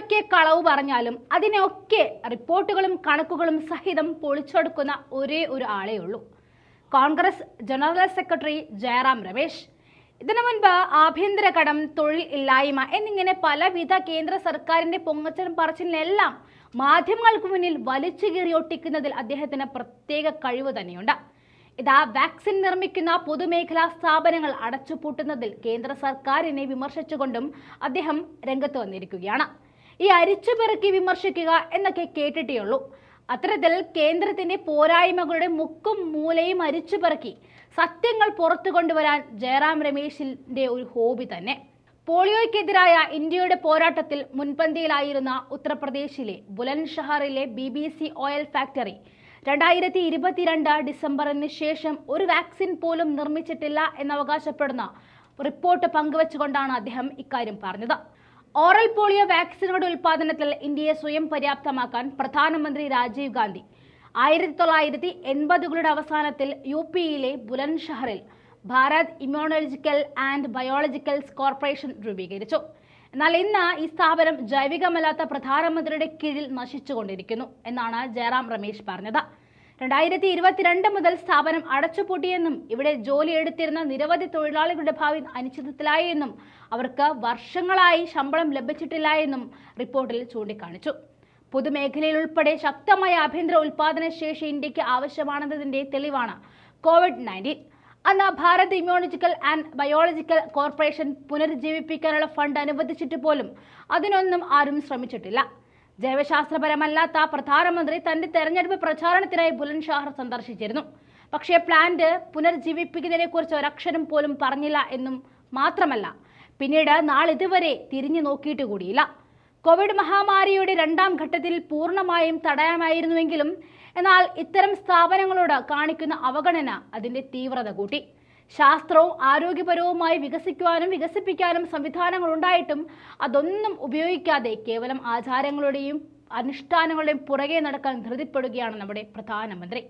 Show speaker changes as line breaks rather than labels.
എന്തൊക്കെ കളവ് പറഞ്ഞാലും അതിനൊക്കെ റിപ്പോർട്ടുകളും കണക്കുകളും സഹിതം പൊളിച്ചെടുക്കുന്ന ഒരേ ഒരു ആളേ ഉള്ളൂ. Congress general secretary Jairam Ramesh. ഇതിനു മുൻപ് ആഭ്യന്തര കടം തൊഴിൽ ഇല്ലായ്മ എന്നിങ്ങനെ പലവിധ കേന്ദ്ര സർക്കാരിന്റെ പൊങ്ങച്ചനും പറച്ചിലിനെല്ലാം മാധ്യമങ്ങൾക്ക് മുന്നിൽ വലിച്ചു കീറി ഒട്ടിക്കുന്നതിൽ അദ്ദേഹത്തിന് പ്രത്യേക കഴിവ് തന്നെയുണ്ട്. ഇതാ വാക്സിൻ നിർമ്മിക്കുന്ന പൊതുമേഖലാ സ്ഥാപനങ്ങൾ അടച്ചുപൂട്ടുന്നതിൽ കേന്ദ്ര സർക്കാരിനെ വിമർശിച്ചുകൊണ്ടും അദ്ദേഹം രംഗത്ത് വന്നിരിക്കുകയാണ്. ഈ അരിച്ചുപെറുക്കി വിമർശിക്കുക എന്നൊക്കെ കേട്ടിട്ടേയുള്ളൂ. അത്തരത്തിൽ കേന്ദ്രത്തിന്റെ പോരായ്മകളുടെ മുക്കും മൂലയും അരിച്ചുപെറുക്കി സത്യങ്ങൾ പുറത്തു കൊണ്ടുവരാൻ ജയറാം രമേശിന്റെ ഒരു ഹോബി തന്നെ. പോളിയോയ്ക്കെതിരായ ഇന്ത്യയുടെ പോരാട്ടത്തിൽ മുൻപന്തിയിലായിരുന്ന ഉത്തർപ്രദേശിലെ ബുലൻഷഹറിലെ B B C oil factory രണ്ടായിരത്തി ഇരുപത്തിരണ്ട് ഡിസംബറിന് ശേഷം ഒരു വാക്സിൻ പോലും നിർമ്മിച്ചിട്ടില്ല എന്നവകാശപ്പെടുന്ന റിപ്പോർട്ട് പങ്കുവച്ചുകൊണ്ടാണ് അദ്ദേഹം ഇക്കാര്യം പറഞ്ഞത്. ഓറൽ പോളിയോ വാക്സിനുകളുടെ ഉൽപാദനത്തിൽ ഇന്ത്യയെ സ്വയം പര്യാപ്തമാക്കാൻ പ്രധാനമന്ത്രി രാജീവ് ഗാന്ധി ആയിരത്തി തൊള്ളായിരത്തി എൺപതുകളുടെ അവസാനത്തിൽ യു പിയിലെ ബുലൻഷഹറിൽ Bharat immunological and biologicals corporation രൂപീകരിച്ചു. എന്നാൽ ഇന്ന് ഈ സ്ഥാപനം ജൈവികമല്ലാത്ത പ്രധാനമന്ത്രിയുടെ കീഴിൽ നശിച്ചുകൊണ്ടിരിക്കുന്നു എന്നാണ് ജയറാം രമേശ് പറഞ്ഞത്. രണ്ടായിരത്തി ഇരുപത്തിരണ്ട് മുതൽ സ്ഥാപനം അടച്ചുപൂട്ടിയെന്നും ഇവിടെ ജോലി എടുത്തിരുന്ന നിരവധി തൊഴിലാളികളുടെ ഭാവി അനിശ്ചിതത്തിലായി എന്നും അവർക്ക് വർഷങ്ങളായി ശമ്പളം ലഭിച്ചിട്ടില്ല എന്നും റിപ്പോർട്ടിൽ ചൂണ്ടിക്കാണിച്ചു. പൊതുമേഖലയിൽ ഉൾപ്പെടെ ശക്തമായ ആഭ്യന്തര ഉൽപാദന ശേഷി ഇന്ത്യയ്ക്ക് ആവശ്യമാണെന്നതിന്റെ തെളിവാണ് കോവിഡ് നയന്റീൻ. അന്ന് Bharat immunological and biological corporation പുനരുജ്ജീവിപ്പിക്കാനുള്ള fund അനുവദിച്ചിട്ട് പോലും അതിനൊന്നും ആരും ശ്രമിച്ചിട്ടില്ല. ജൈവശാസ്ത്രപരമല്ലാത്ത പ്രധാനമന്ത്രി തന്റെ തെരഞ്ഞെടുപ്പ് പ്രചാരണത്തിനായി ബുലൻഷാഹർ സന്ദർശിച്ചിരുന്നു. പക്ഷേ പ്ലാന്റ് പുനർജീവിപ്പിക്കുന്നതിനെ കുറിച്ച് ഒരക്ഷരം പോലും പറഞ്ഞില്ല എന്നും മാത്രമല്ല പിന്നീട് നാളിതുവരെ തിരിഞ്ഞു നോക്കിയിട്ട് കൂടിയില്ല. കോവിഡ് മഹാമാരിയുടെ രണ്ടാം ഘട്ടത്തിൽ പൂർണമായും തടയാമായിരുന്നുവെങ്കിലും എന്നാൽ ഇത്തരം സ്ഥാപനങ്ങളോട് കാണിക്കുന്ന അവഗണന അതിന്റെ തീവ്രത കൂട്ടി. ശാസ്ത്രവും ആരോഗ്യപരവുമായി വികസിക്കുവാനും വികസിപ്പിക്കാനും സംവിധാനങ്ങൾ ഉണ്ടായിട്ടും അതൊന്നും ഉപയോഗിക്കാതെ കേവലം ആചാരങ്ങളുടെയും അനുഷ്ഠാനങ്ങളുടെയും പുറകെ നടക്കാൻ ധൃതിപ്പെടുകയാണ് നമ്മുടെ പ്രധാനമന്ത്രി.